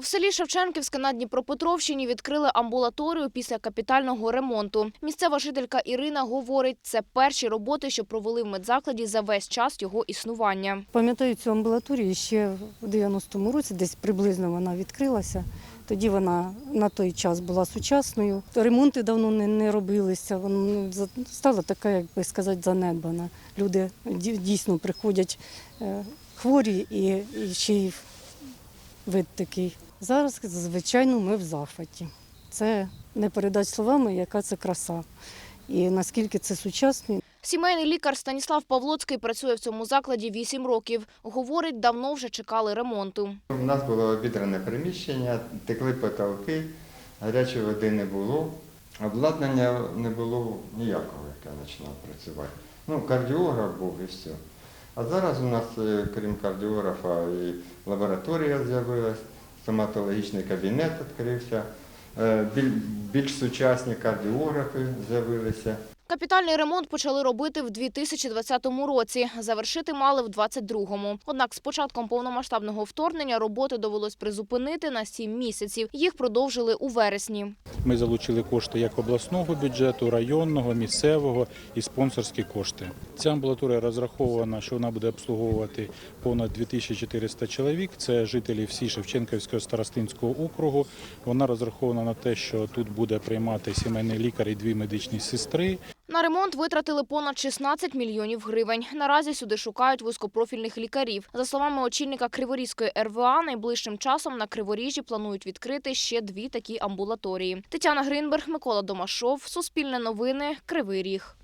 В селі Шевченківське на Дніпропетровщині відкрили амбулаторію після капітального ремонту. Місцева жителька Ірина говорить, це перші роботи, що провели в медзакладі за весь час його існування. Пам'ятаю цю амбулаторію ще в 90-му році, десь приблизно вона відкрилася. Тоді вона на той час була сучасною. Ремонти давно не, не робилися. Вона стала така, як би сказати, занедбана. Люди дійсно приходять е, хворі і, і ще й вид такий. Зараз, звичайно, ми в захваті. Це не передати словами, яка це краса. І наскільки це сучасно, Сімейний лікар Станіслав Павлоцький працює в цьому закладі 8 років. Говорить, давно вже чекали ремонту. У нас було відране приміщення, текли потолки, гарячої води не було, обладнання не було ніякого, яке починав працювати. Ну, кардіограф був і все. А зараз у нас, е, крім кардіографа, і лабораторія з'явилась, стоматологічний кабінет відкрився, е, біль- більш сучасні кардіографи з'явилися. Капітальний ремонт почали робити в 2020 році. Завершити мали в 2022. Однак з початком повномасштабного вторгнення роботи довелось призупинити на 7 місяців. Їх продовжили у вересні. Ми залучили кошти як обласного бюджету, районного, місцевого і спонсорські кошти. Ця амбулаторія розрахована, що вона буде обслуговувати понад 2400 чоловік. Це жителі всі Шевченківського старостинського округу. Вона розрахована на те, що тут буде приймати сімейний лікар і дві медичні сестри. На ремонт витратили понад 16 мільйонів гривень. Наразі сюди шукають вузькопрофільних лікарів. За словами очільника Криворізької РВА, найближчим часом на Криворіжжі планують відкрити ще дві такі амбулаторії. Тетяна Гринберг, Микола Домашов, Суспільне новини, Кривий Ріг.